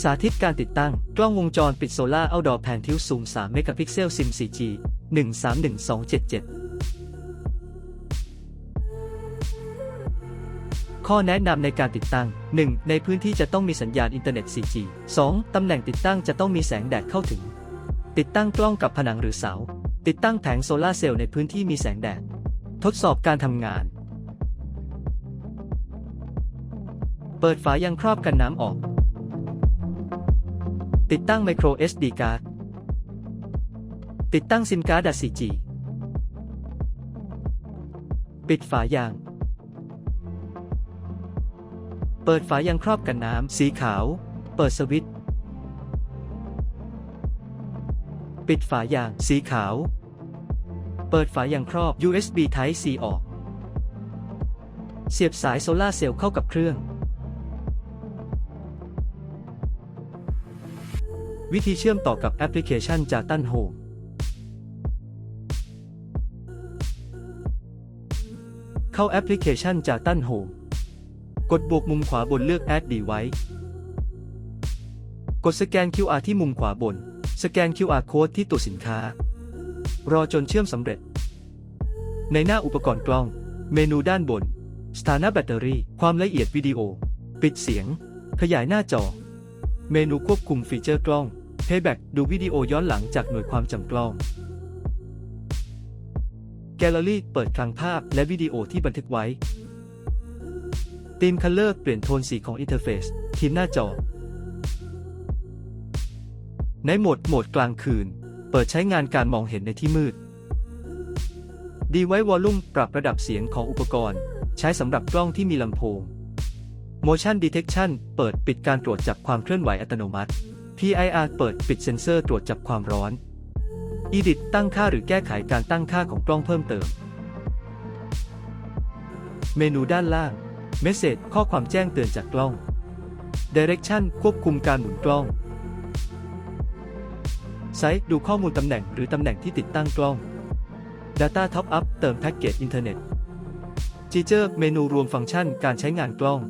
สาธิตการติดตั้ง กล้องวงจรปิดโซล่าเอาดอร์แผนทิวซูม 3 เมกะพิกเซลซิม 4G 131277 ข้อแนะนำในการติดตั้ง 1. ในพื้นที่จะต้องมีสัญญาณอินเทอร์เน็ต 4G 2. ตำแหน่งติดตั้งจะต้องมีแสงแดดเข้าถึง ติดตั้งกล้องกับผนังหรือเสา ติดตั้งแผงโซลาเซลล์ในพื้นที่มีแสงแดด ทดสอบการทำงาน เปิดฝายังครอบกันน้ำออก ติดตั้งไมโคร SD การ์ดติดตั้งซิมการ์ด 4G ปิดฝายาง เปิดฝายังครอบกันน้ำสีขาว เปิดสวิตช์ ปิดฝายางสีขาว เปิดฝายางครอบ USB Type C ออก เสียบสายโซลาเซลล์เข้ากับเครื่อง วิธีเชื่อมต่อกับแอปพลิเคชันจากตันโฮมเข้าแอปพลิเคชันจากตันโฮมกดบวกมุมขวาบนเลือก Add Device กดสแกน QR ที่มุมขวาบน สแกน QR Code ที่ตัวสินค้า รอจนเชื่อมสำเร็จ ในหน้าอุปกรณ์กล้อง เมนูด้านบน สถานะแบตเตอรี่ ความละเอียดวิดีโอ ปิดเสียง ขยายหน้าจอ เมนูควบคุมฟีเจอร์กล้อง Playback ดูวิดีโอย้อนหลังจากหน่วยความจำกล้อง แกลเลอรี่เปิดคลังภาพและวิดีโอที่บันทึกไว้ธีมคัลเลอร์เปลี่ยนโทนสีของอินเทอร์เฟซทีมหน้าจอ ในโหมดโหมดกลางคืน เปิดใช้งานการมองเห็นในที่มืด ดีไว้วอลลุ่มปรับระดับเสียงของอุปกรณ์ ใช้สำหรับกล้องที่มีลำโพง Motion Detection เปิดปิดการตรวจจับความเคลื่อนไหวอัตโนมัติ PIR เปิดปิดเซ็นเซอร์ตรวจจับความร้อน Edit ตั้งค่าหรือแก้ไขการตั้งค่าของกล้องเพิ่มเติม เมนูด้านล่าง Message ข้อความแจ้งเตือนจากกล้อง Direction ควบคุมการหมุนกล้องไซต์ดูข้อมูลตำแหน่งหรือตำแหน่งที่ติดตั้งกล้อง Data Top Up เติมแพ็กเกจอินเทอร์เน็ต Feature เมนูรวมฟังก์ชันการใช้งานกล้อง